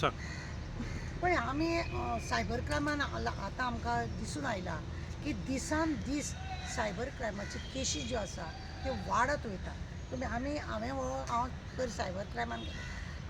सांग पण आमी सायबर क्रायमान आतां आमकां दिसून आयला की दिसान दीस सायबर क्रायमाचे केशी ज्यो आसा त्यो वाडत वयता. तुमी आमी हांवें हो हांव तर सायबर क्रायमान गेलें.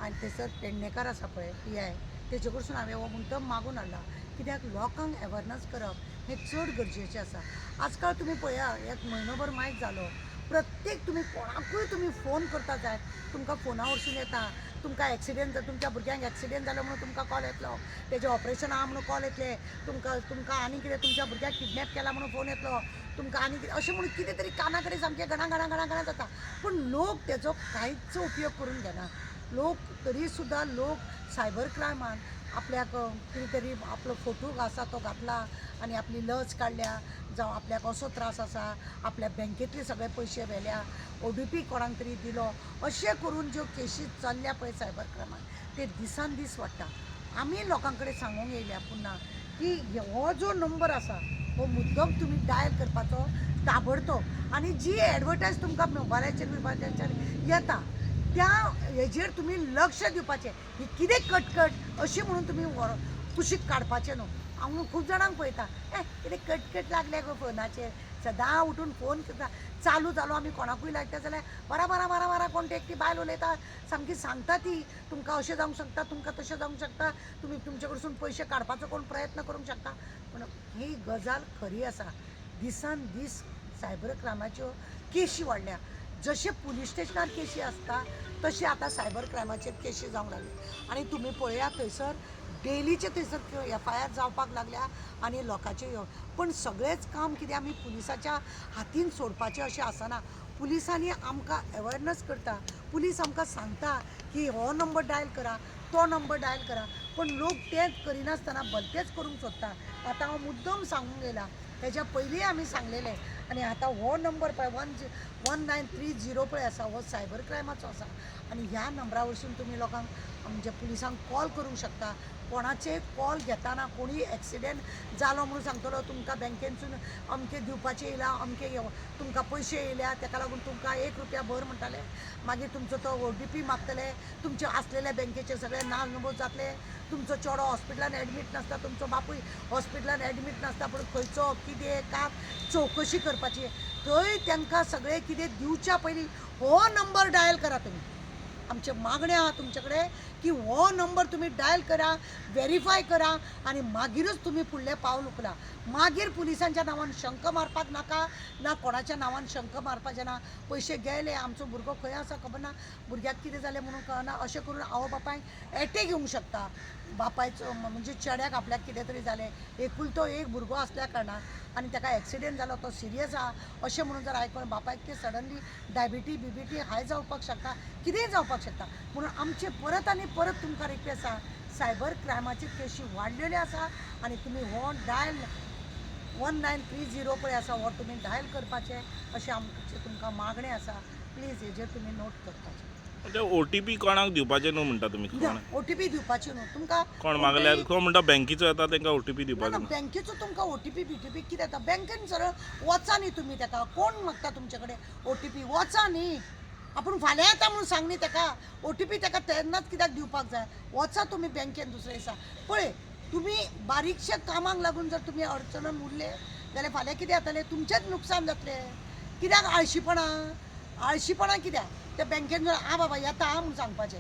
आनी थंयसर पेडणेकार आसा पळय पी आय तेजे कडसून हांवें हो मुद्दम मागून हाडला. कित्याक लोकांक अवेरनस करप हें चड गरजेचें आसा. आजकाल तुमी पळया एक म्हयनोभर मायज जालो. प्रत्येक तुमी कोणाकूय तुमी फोन करता जाय तुमकां फोना वरसून येता. तुमकां एक्सिडेंट तुमच्या भुरग्यांक एक्सिडेंट जालो म्हणून तुमकां कॉल येतलो. तेजें ऑपरेशन आहा म्हणून कॉल येतले. तुमकां तुमकां आनी कितें तुमच्या भुरग्याक किडनॅप केला म्हणून फोन येतलो. तुमकां आनी कितें अशें म्हणून कितें तरी काना कडेन सामकें घणा घणा घणा घणा जाता. पूण लोक तेजो कांयच उपयोग करून घेना. लोक तरी सुद्दां लोक सायबर क्रायमान आपल्याक कितें तरी आपलो फोटो आसा तो घातला आनी आपली लज काडल्या जावं आपल्याक असो त्रास आसा आपल्या बँकेतले सगळे पयशे व्हेल्या ओ टी पी कोणाक तरी दिलो अशें करून ज्यो केशी चल्ल्या पळय सायबर क्रायमान ते दिसान दीस वाडटा आमी लोकां कडेन सांगूंक येयल्या पुन्हा की हो जो नंबर आसा हो मुद्दम तुमी डायल करपाचो ताबडतोब. आनी जी एडवर्टायज तुमकां मोबायलाचेर मोबायलाचेर येता त्या हेजेर तुमी लक्ष दिवपाचें. ही कितें कटकट अशी म्हणून तुमी कुशीक काडपाचें न्हू हांव खूब जाणांक पळयता. ए कितें कटकट लागल्या गो फोनाचेर सदां उठून फोन करता. चालू जालो आमी कोणाकूय लागता जाल्यार बरा बरा बरा बरा कोण ते एकटी बायल उलयता. सामकी सांगता ती. तुमकां अशें जावंक शकता तुमकां तशें जावंक शकता. तुमी तुमचे कडसून पयशे काडपाचो कोण प्रयत्न करूंक शकता. पूण ही गजाल खरी आसा दिसान दीस सायबर क्रायमाच्यो केशी वाडल्या जसे पुलीस स्टेशनार केशी आसता तशी आतां सायबर क्रायमाचेर केशी जावंक लागली. आनी तुमी पळयात थंयसर डेलीचे थंयसर एफ आय आर जावपाक लागल्या आनी लोकांचे ह्यो- पण सगळेंच काम कितें आमी पुलिसाच्या हातीन सोडपाचें अशें आसना पुलिसांनी आमकां अवेरनस करता. पुलीस आमकां सांगता की हो नंबर डायल करा तो नंबर डायल करा. पण लोक तेंच करिनासतना भलतेच करूंक सोदता आतां हांव हो मुद्दम सांगूंक गेलां. तेज्या पयलीं आमी सांगलेलें आनी आतां हो नंबर पळय one G one nine three zero पळय आसा हो सायबर क्रायमाचो आसा आनी ह्या नंबरा वरसून तुमी लोकांक म्हणजे पुलिसांक कॉल करूंक शकता. कोणाचे कॉल घेताना कोणी एक्सिडेंट जालो म्हणून सांगतलो तुमकां बँकेनसून अमके दिवपाचें येयला अमके तुमकां पयशे येयल्या ताका लागून तुमकां एक रुपया भर म्हणटाले. मागीर तुमचो तो ओ टी पी मागतले तुमचे आसलेले बँकेचे सगळे नांव नमोद जातले. तुमचो चेडो हॉस्पिटलान एडमीट नासता तुमचो बापूय हॉस्पिटलान एडमीट नासता पूण खंयचो कितें का चवकशी करपाची. थंय तांकां सगळें कितें दिवच्या पयलीं हो नंबर डायल करा तुमी आमच्या मागण्या आहा तुमचे कडेन की हो नंबर तुमी डायल करा व्हेरीफाय करा आनी मागीरच तुमी फुडलें पावल उखला मागीर पुलिसांच्या नांवान शंख मारपाक नाका ना कोणाच्या नांवान शंख मारपाचें ना. पयशे गेले आमचो भुरगो खंय आसा खबर ना? भुरग्याक कितें जालें म्हणून कळना. अशें करून आवय बापायक एटे घेवंक शकता. बापायचो म्हणजे चेड्याक आपल्याक कितें तरी जालें. एकुलतो एक भुरगो आसल्या कारणान. आनी ताका एक्सिडेंट जालो तो सिरियस आहा? अशें म्हणून जर आयकून बापायक ते सडनली डायबिटी बिबिटी हाय जावपाक शकता? कितेंय जावपाक शकता? म्हणून आमचे परत आनी परत तुमकां रिक्वेस्ट आहा. सायबर क्रायमाची केशी वाडलेल्यो आसा आनी तुमी हो dial one nine three zero पळय आसा हो तुमी डायल करपाचें. अशें आमचे तुमकां मागणें आसा प्लीज हेजेर तुमी नोट करपाचें ते ओ टी पी कोणाक दिवपाचे न्हू म्हणटा तुमी कोण? ओ टी पी दिवपाची न्हू. तुमकां कोण मागल्यार कोण म्हणटा बँकेचो येता तांकां ओ टी पी दिवपाचो बँकेचो तुमकां O T P B T P कितें येता? बँकेन सरळ वचा न्ही तुमी ताका. कोण मागता तुमचे कडेन ओ टी पी वचा न्ही. आपूण फाल्यां येता म्हणून सांग न्ही ताका. ओ टी पी ताका तेन्नाच कित्याक दिवपाक जाय? वचा तुमी बँकेन दुसऱ्या दिसा. पळय तुमी बारीकशे कामाक लागून जर तुमी अडचणन उरले जाल्यार फाल्यां कितें जातलें? तुमचेंच नुकसाण जातलें. कित्याक आळशीपणा? आळशीपणा कित्याक त्या बँकेन जर आ बाबा येता आ म्हणून सांगपाचें.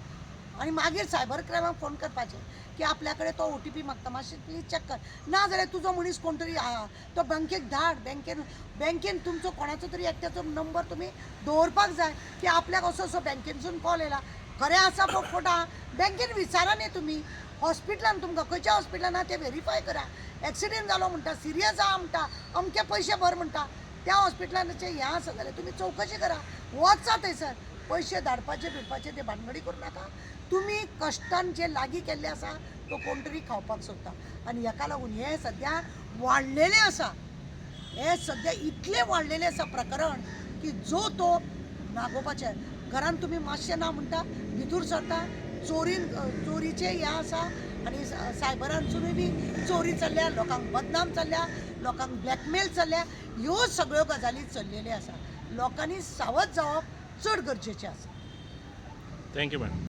आनी मागीर सायबर क्रायमाक फोन करपाचें की आपल्या कडेन तो ओ टी पी मागता मातशें प्लीज चॅक कर. ना जाल्यार तुजो मनीस कोण तरी आहा तो बँकेक धाड बँकेन बँकेन तुमचो कोणाचो तरी एकट्याचो नंबर तुमी दवरपाक जाय की आपल्याक असो असो बँकेनसून कॉल येयला. खरें आसा पळय आहा बँकेन विचारा न्ही तुमी हॉस्पिटलान तुमकां खंयच्या हॉस्पिटलान आहा तें व्हेरीफाय करा. एक्सिडेंट जालो म्हणटा सिरियस आहा म्हणटा अमके पयशे भर म्हणटा त्या हॉस्पिटलानचे हें आसा जाल्यार तुमी चवकशी करा. वचा थंयसर पयशे धाडपाचे बिडपाचे ते भानगडी करूं नाका. तुमी कश्टान जे लागीं केल्ले आसा तो कोण तरी खावपाक सोदता आनी हेका लागून हे सद्या वाडलेलें आसा हे सद्या इतलें वाडलेलें आसा प्रकरण की जो तो नागोवपाचें घरान तुमी मातशें ना म्हणटा भितूर सरता चोरीन चोरीचे हें आसा आनी स- बी चोरी चल्ल्या लोकांक बदनाम चल्ल्या लोकांक ब्लॅकमेल चल्ल्या ह्यो सगळ्यो गजाली चल्लेल्यो आसा लोकांनी सावध जावप चड गरजेचें आसा थँक्यू मॅडम